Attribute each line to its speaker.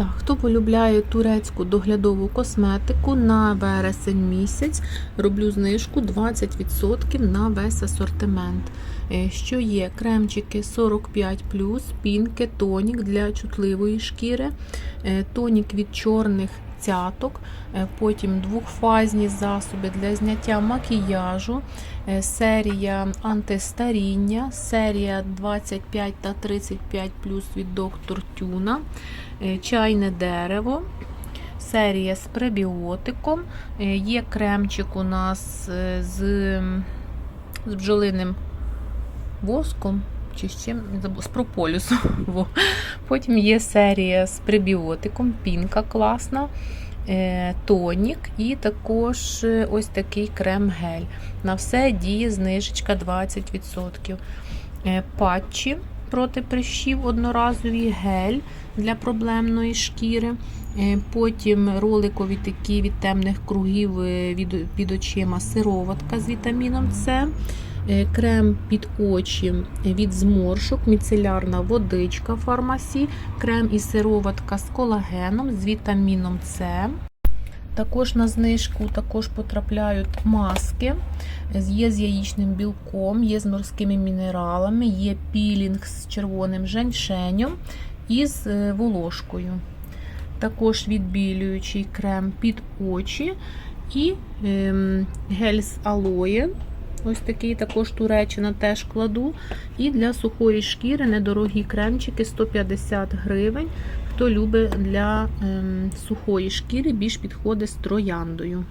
Speaker 1: Так, хто полюбляє турецьку доглядову косметику на вересень місяць, роблю знижку 20% на весь асортимент. Е, Що є? Кремчики 45, пінки, тонік для чутливої шкіри, е, тонік від чорних цяток, е, потім двохфазні засоби для зняття макіяжу, е, серія антистаріння, серія 25 та 35 плюс від доктор Тюна, е, чайне дерево. Серія з пребіотиком. Є кремчик у нас з, з бджолиним воском. Чи з чим з прополісом. Во. Потім є серія з пребіотиком, пінка класна, е, тонік і також е, ось такий крем-гель. На все діє знижечка 20%. Е, Патчі проти прищів одноразові, гель для проблемної шкіри. Потім роликові такі від темних кругів під очима сироватка з вітаміном С. Е, Крем під очі від зморшок, міцелярна водичка фармасі, крем і сироватка з колагеном, з вітаміном С. Також на знижку також потрапляють маски. Є з яєчним білком, є з морськими мінералами, є пілінг з червоним женьшенем і з е, волошкою. Також відбілюючий крем під очі і ем, гель з алоє. Ось такий також Туреччина теж кладу. І для сухої шкіри недорогі кремчики 150 гривень. Хто любить для ем, сухої шкіри, більш підходить з трояндою.